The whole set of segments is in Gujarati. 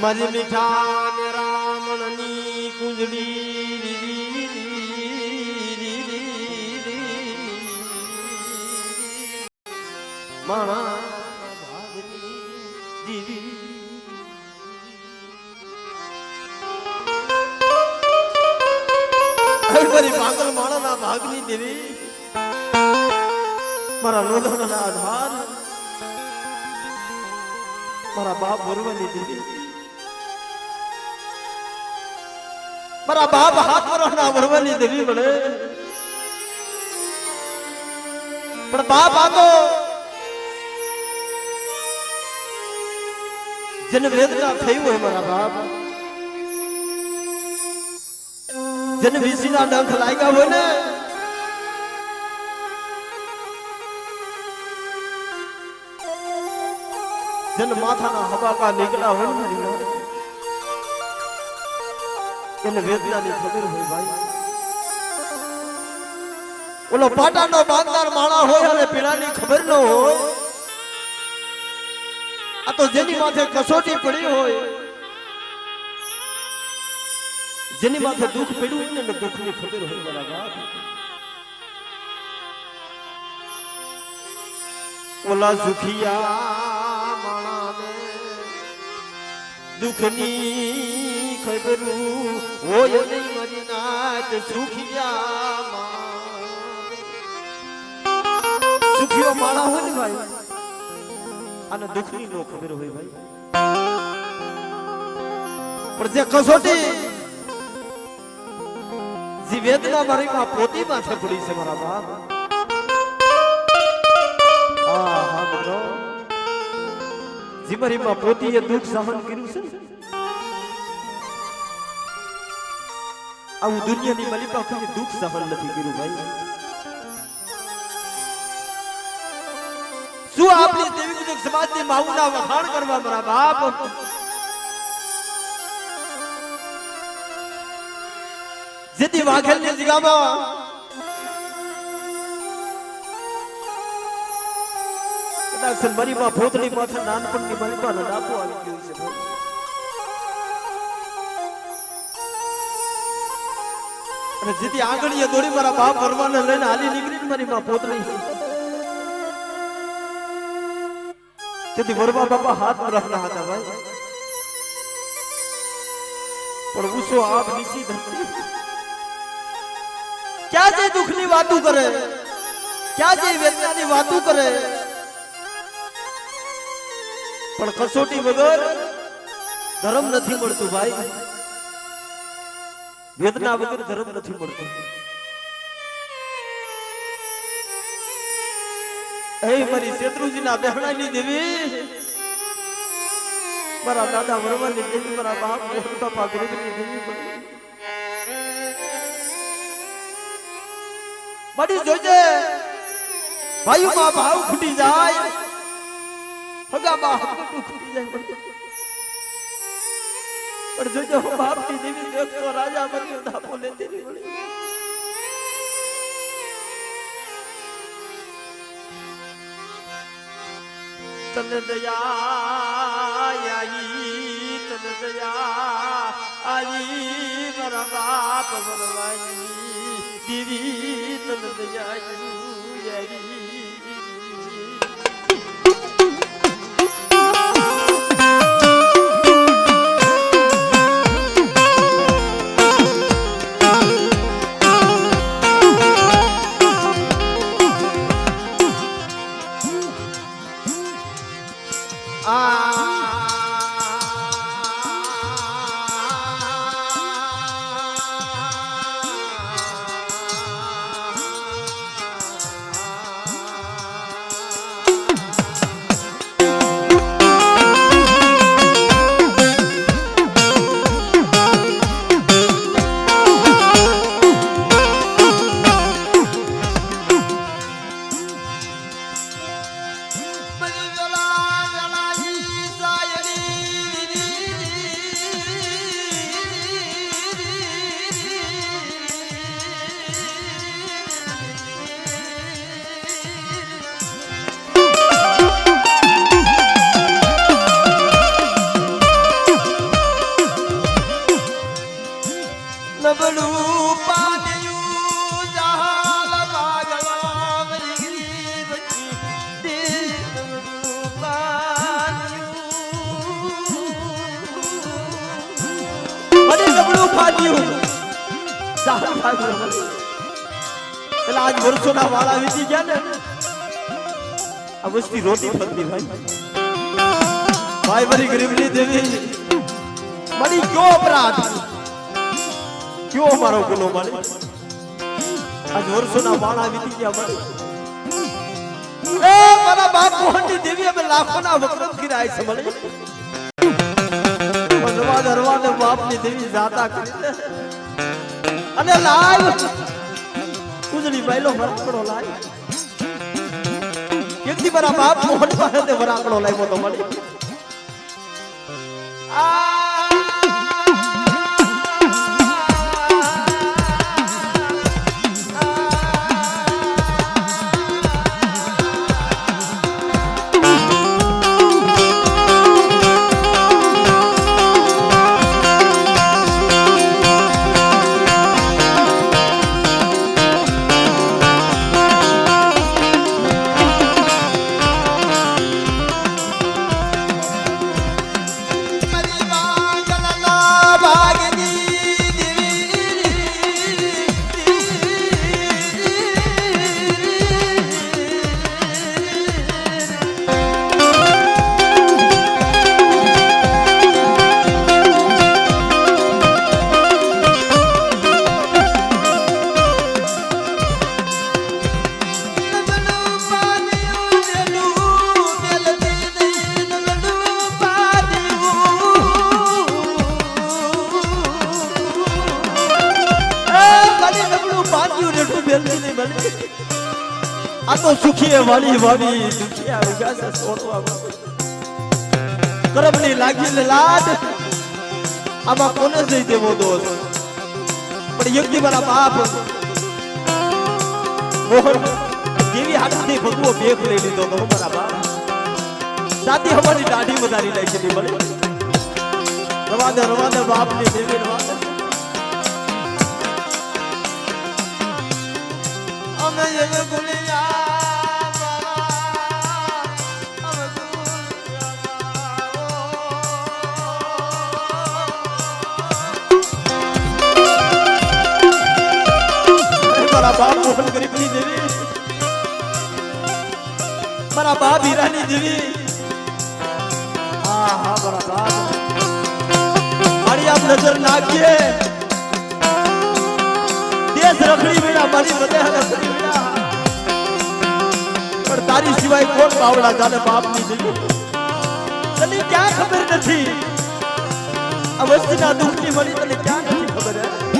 મારી મીઠાન રામણની કુંજડી માણા ભાગની દેવી. મારા લોઢાના આધાર. મારા બાપ ભરવાની દેવી. મારા બાપ હાથ વરસના ભરવાની દેવી મળે પણ બાપ આ તો જેને વેદના થયું હોય મારા બાપ, જેને વીસીના ડંખ લાગ્યા હોય ને જેને માથાના હબાકા નીકળ્યા હોય ને એને વેદનાની ખબર હોય ભાઈ. ઓલો પાટાનો બાંધનાર માળા હોય અને પીળાની ખબર ન હોય. આ તો જેની માથે કસોટી પડી હોય, જેની માથે દુઃખ પડ્યું ને દુઃખની ખબર હોય મારા બાપ ઓલા સુખિયા માણાને દુઃખની ખબર હોય નહીં મારી સુખિયા સુખિયો માણા હોય ને ભાઈ, અને દુઃખની નો ખબર હોય ભાઈ. પણ જે કસોટી જે વેદના મારી માં પોતી માથે પડી છે મારા બાપ. જે પોતીએ દુઃખ સહન કર્યું છે? આવું દુનિયાની મલિકા કોઈ દુઃખ સહન નથી કર્યું ભાઈ. શું આપણી દેવી કુટુંબ સમાજની માઉના વખાણ કરવા મારા બાપ? જેથી વાઘેલની જગ્યામાં કદાચ મરીમાં ભૂતની માથે નાનપણની મરીમાં રડાપો આવી ગયું છે. અને જેથી આંગળીએ દોડી મારા બાપ ભરવાને લઈને હાલી નીકળી ને મારી માં પોતની તેથી વરવા બાપા હાથ રાખના હતા ભાઈ. પણ ઉસો આપ નીચી ધરતી. ક્યાં જે દુઃખની વાતું કરે? ક્યાં જે વેદનાની વાતું કરે? પણ કસોટી વગર ધર્મ નથી મળતું ભાઈ. વેદના વગર ધર્મ નથી મળતું. હે મારી શેત્રુજીના બહેણાની દેવી, મારા દાદા વરવાની દેવી, મારા બાપ બાપા ગરીબની દેવી બડી જોજે. ભાઈઓમાં ભાવ ખૂટી જાય. હગામાં હકતું ખૂટી જાય. પણ જોજો બાપની દેવી દેખતો રાજા બન્યો ધાપો લેતી. તને દયા તને દયા આઈ, મારા બાપ વરવાની દીવી તન દયા આઈ એટલે આજ વર્ષોના વાળા વીતી ગયા ને, આ વસ્તી રોટી ફરતી ભાઈ. ભાઈ મારી ગરીબની દેવી મળી કયો અપરાધ. કયો મારો ગુનો મળે આજ વર્ષોના વાળા વીતી ગયા મળે એ મારા બાપ મોહનની દેવી, અમે લાખોના વક્રમ કર્યા છે મળે ભગવાન હરવાને બાપની દેવી જાતા કરી. અને લાઈવ ઉજળી બાયલો વરાકડો લાય. એકથી મારા બાપ મોહન પાસે વરાકડો લાવ્યો તો મળી મારી વાળી વાળી દુખિયા ઉગા છે છોડવા કરમની લાગી લાડ. આમાં કોને જઈ દેવો દોષ? પણ યોગ્ય મારા બાપ મોહન, જેવી હાથથી ભગવો ભેખ લઈ લીધો તો મારા બાપ. સાથી હવાની દાઢી વધારી લઈ છે મને રવાદે રવાદે બાપની દેવી રવાદે અમે ગુલિયા મારા બાપ મોહન ગરીબની દેવી મારા બાપ હીરાની દેવી હા હા મારા બાપ મારી આપ નજર નાખીએ. દેશ રખડી વિના મારી હૃદય રખડી પણ તારી સિવાય કોણ બાવડા જાને બાપની દેવી તને ક્યાં ખબર નથી? આ વસ્તીના દુઃખની મળી તને ક્યાં નથી ખબર, હે?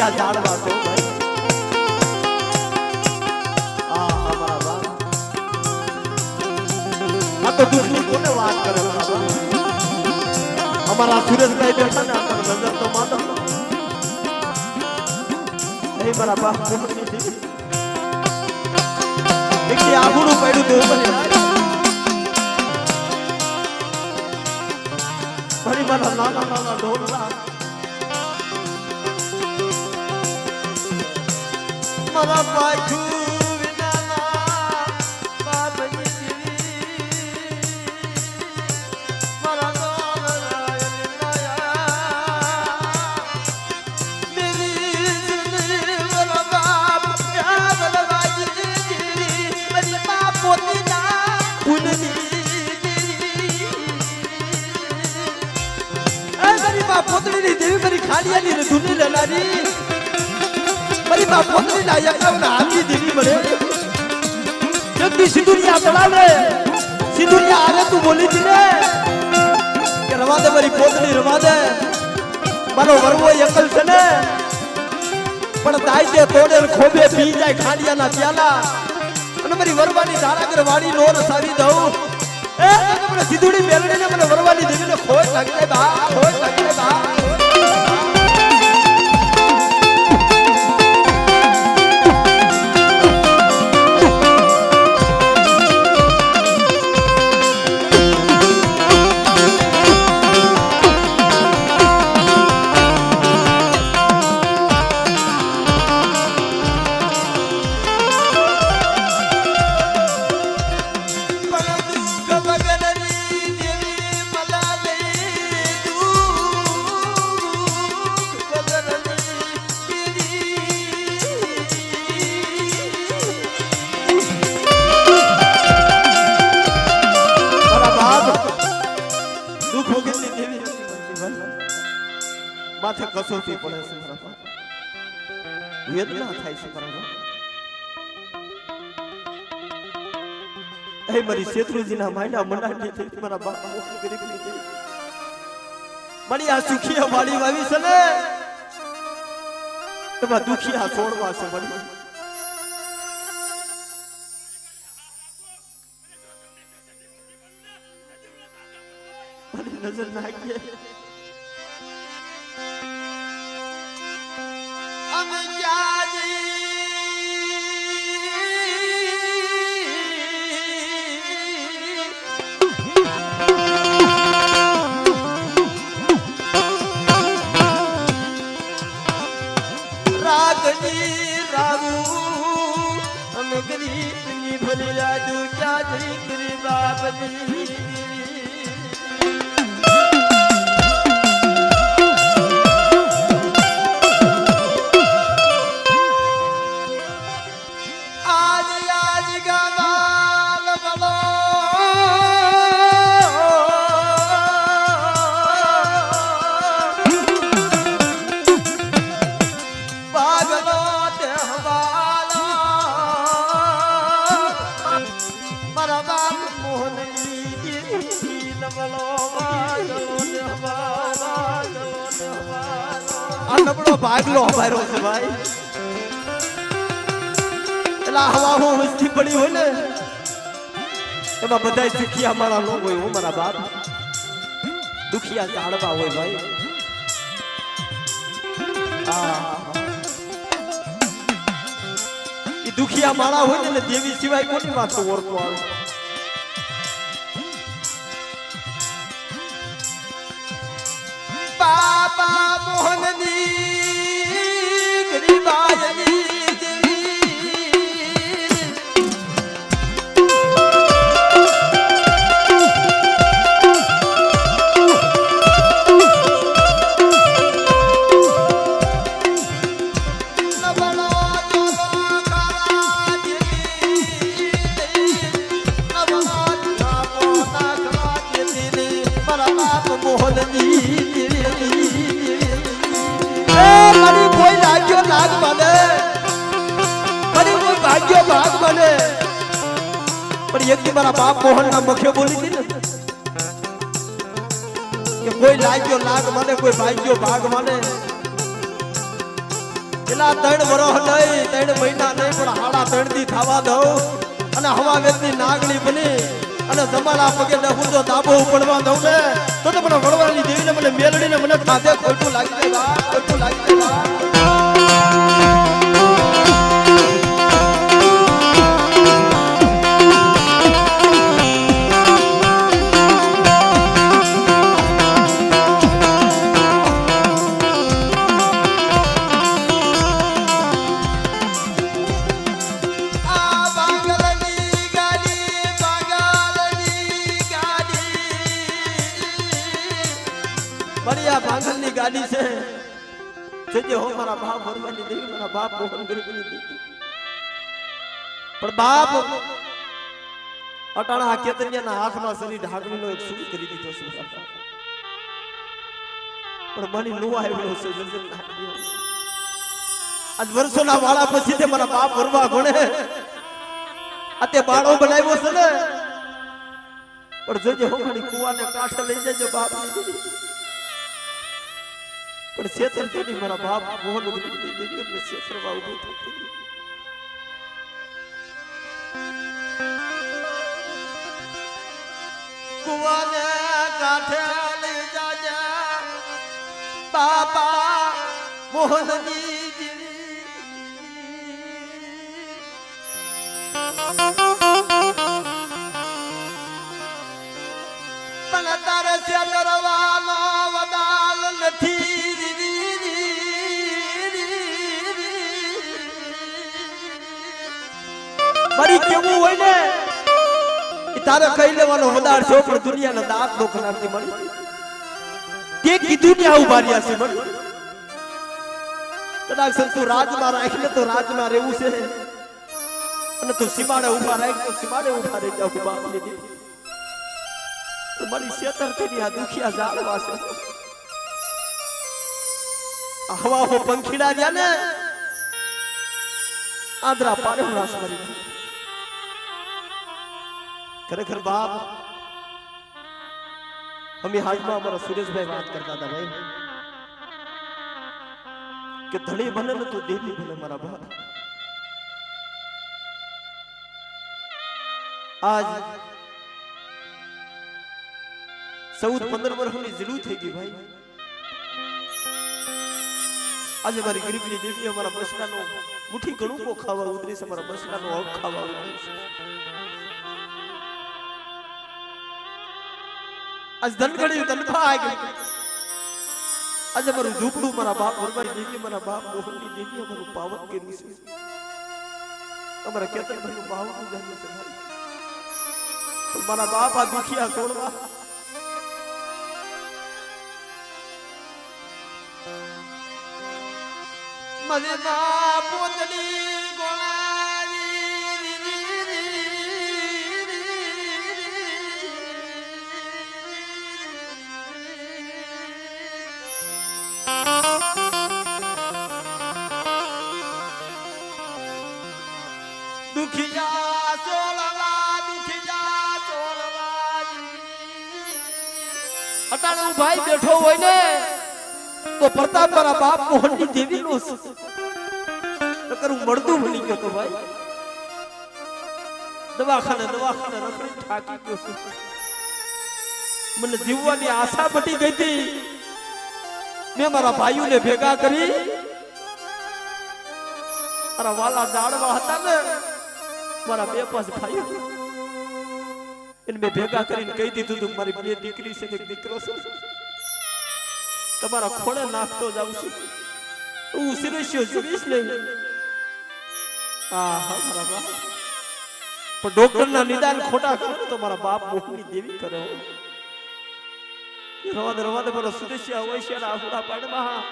આ આ તો અમારા સુરેશભાઈ બેઠા ને આપણને નજર તો માનો નહીં ઉપર ફરી મારા નાના નાના ઢોલના મારી બા પોતળીની દેવી મારી ખાડિયાની ધૂની લેનારી મારી ના પોતળીના યકાવના હાથી દેવી મળે. જગદી સિંદુરિયા તળાવે સિંદુરિયા આરે તું બોલી તી ને કે રવા દે મારી પોતળી રવા દે. મારો વરવો એકલ છે ને. પણ તાઈ તોડેલ ખોબે પી જાય ખાડિયાના પ્યાલા. અને મારી વરવાની ધારાગર વાડી નો રસાવી દઉં. એ મને સીધુડી મેલડીને મને વરવાની દેવીને ખોટ લાગી બા, ખોટ લાગી બા. મારી માયના મંડાટી થઈ મારા બાપ મોટી ગરીબની દેવી મારી આ સુખી વાળી વાવી છે ને? એમાં આ છોડવા છે મળી મારી નજર નાખીએ. ગરીબની ભરી રાજુ ક્યાં દીકરી ગરીબ એમાં બધા દુખિયા મારા લોકો હોય, હું મારા બાપ. દુખિયા જાણવા હોય ભાઈ. એ દુખિયા માળા હોય ને દેવી સિવાય કોની વાત તો ઓળખો આવે? બાબા મોહનની મને મારી કોઈ અને હવા વેદની નાગણી બની અને તમારા પગે ને હું જો દાબો પડવા દઉં ને, તો તમને વળવાની દેવીને મને મેલડીને મને ખાધે ખોટું લાગી ખોટું લાગી ગાડી છે. જે હો, મારા બાપ ભરવાની દેવી, મારા બાપ મોહન ગરીબની દીધી પણ બાપ અટાણા કેતન્યાના હાથમાં શરીર ઢાંકણીનો એક સુખ કરી દીધો છે. પણ મને નો આવ્યો છે આજ વર્ષોના વાળા પછી તે મારા બાપ ભરવા ગણે આ બાળો બનાવ્યો છે ને. પણ જોજે હોખાની કુવાને કાંઠે લઈ જજો બાપ. પણ શેતર તેની મારા બાપ મોહન ઉગડી દેવી એમને છેતરવા ઉભું થતી રાઠે લઈ જાજે બાપા મોહનજી. મારી કેવું હોય ને, એ તારે કહી લેવાનો વડાળ છો, પણ દુનિયાના દાંત નો ખનારતી મળી તે કીધું ને આવું બારિયા છે મળી કદાચ સંતુ રાજમાં રાખીને તો રાજમાં રહેવું છે. અને તું સીમાડે ઊભા રાખ, તો સીમાડે ઊભા રહી જાવ દીકરી. તો મારી શેતરથી આ દુખિયા જાળવા છે. હો પંખીડા ગયા ને આદરા પાડે હું રાસ મારી. ખરેખર બાપ, અમે હાલમાં અમારા સુરેશભાઈ વાત કરતા હતા ભાઈ, કે ધણી ભલે ને તો દેવી ભલે મારા બાપ. આજ ચૌદ, પંદર વર્ષની જરૂર થઈ ગઈ ભાઈ. આજે મારી ગરીબની દેવી અમારા બસડાનો મુઠ્ઠી ઘણું ખાવા ઉતરી છે, અમારા બસડાનો હક ખાવા ઉતરી છે. આજ ધનગડી ધનભા આ ગઈ આજે મારું ઝૂપડું મારા બાપ વરમારી દેવી મારા બાપ મોહનની દેવી અમારું પાવન કર્યું છે અમારા કેતનભાઈનું પાવન ઉજાડ્યું છે. પણ મારા બાપ આ દુખિયા છોડવા મને ના પોતડી અટાણે હું ભાઈ બેઠો હોય ને તો પ્રતાપ મારા બાપ મોહનની દેવી નો નકર હું મળતું ભૂલી ગયો તો ભાઈ. દવાખાને દવાખાને રખડી ઠાકી ગયો છું. મને જીવવાની આશા પટી ગઈ હતી. મેં મારા ભાઈઓને ભેગા કરી મારા વાલા જાડવા હતા ને, મારા બે પાંચ ભાઈઓ. એને મેં ભેગા કરીને કહી દીધું હતું મારી બે દીકરી છે એક દીકરો છે. તમારા ખોળે નાખતો જાઉં છું. હું સિરેશ્યો જીવીશ નહીં હા હા મારા બાપ. પણ ડોક્ટર ના નિદાન ખોટા કરે તો મારા બાપ મોહની દેવી કરે રવાદ રવા દે રવા દે મારો સુરેશ્યા હોય છે આહુડા પાડમાં હા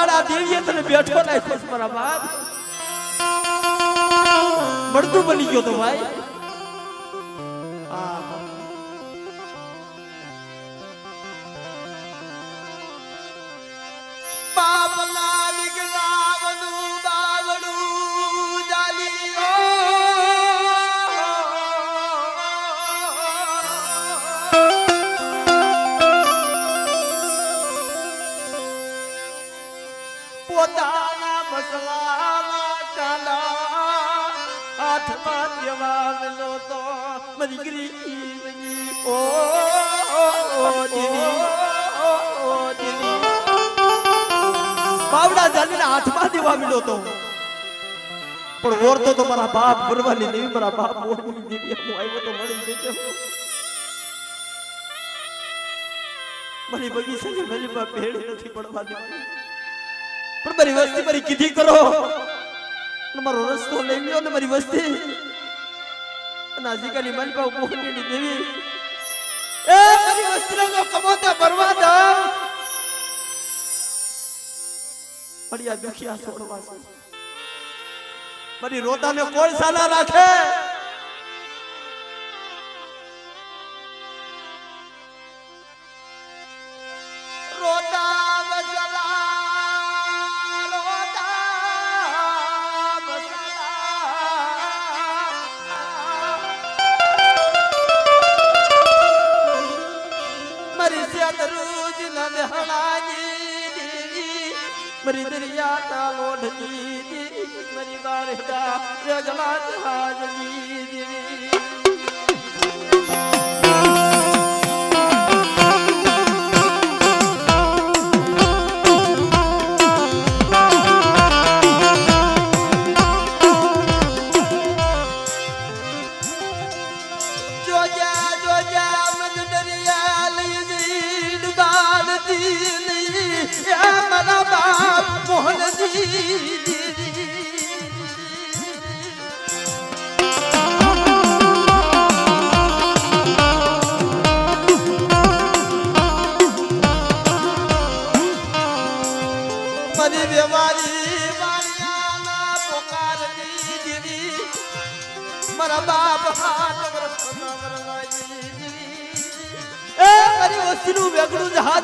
અટાણે આ દેવીએ તને બેઠો નાખ્યો મારા બાપ. મળતું બની ગયો તો ભાઈ. તો. પણ ઓરતો તો મારા બાપ ભરવાની દેવી મારા બાપ મોહની દેવી હું આવ્યો તો મળી જજો મારી બગીચાની વેલીમાં ભેળ નથી પડવા દેવાની. પણ મારી વસ્તી મારી કીધી કરો. મારો રસ્તો લઈ લ્યો ને મારી વસ્તી. અને આજકાલી મારી પાસે મોહની દેવી. એ મારી વસ્ત્રનો કમોતા ભરવા દો. મારી આ દુખિયા છોડવા છે. મારી રોતાને કોણ સાલા રાખે.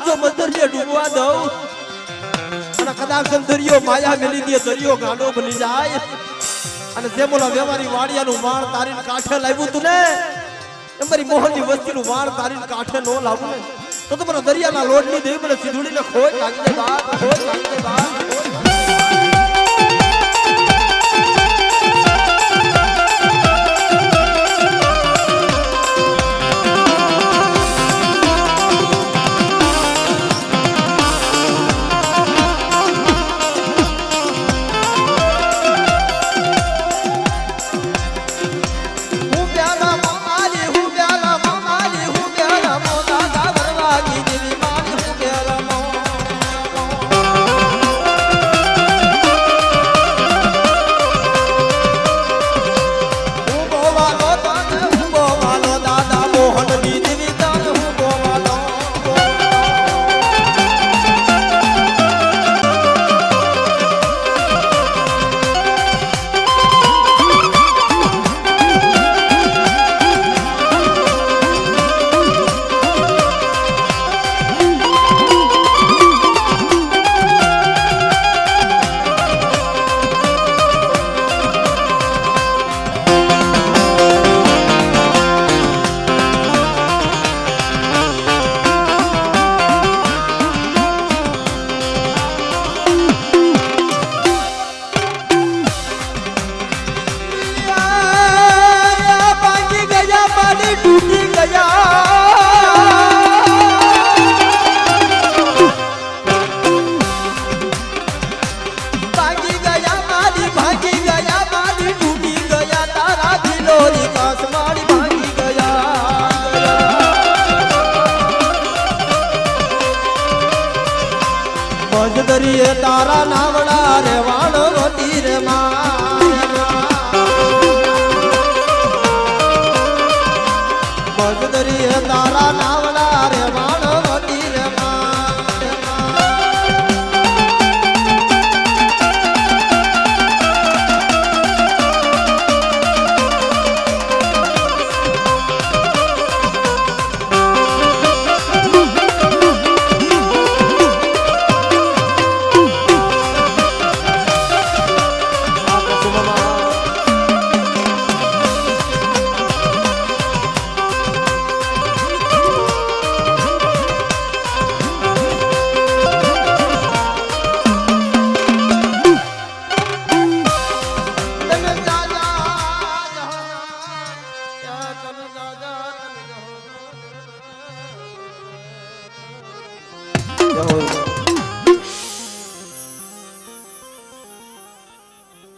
જો મધરીએ ડૂબવા દઉં. અને કદાચ દરિયો માયા મેલી દે, દરિયો ગાડો બની જાય. અને જે બોલા વ્યવહારી વાડિયાનું વાણ તારીને કાંઠે લાવ્યું તું ને એ ની મોહનની વસ્તીનું વાણ તારીને કાંઠે નો લાવું તો તો મને દરિયાના લોટની દેવી મને સીધુડીને ખોજ લાગી જાય ખોજ લાગી જાય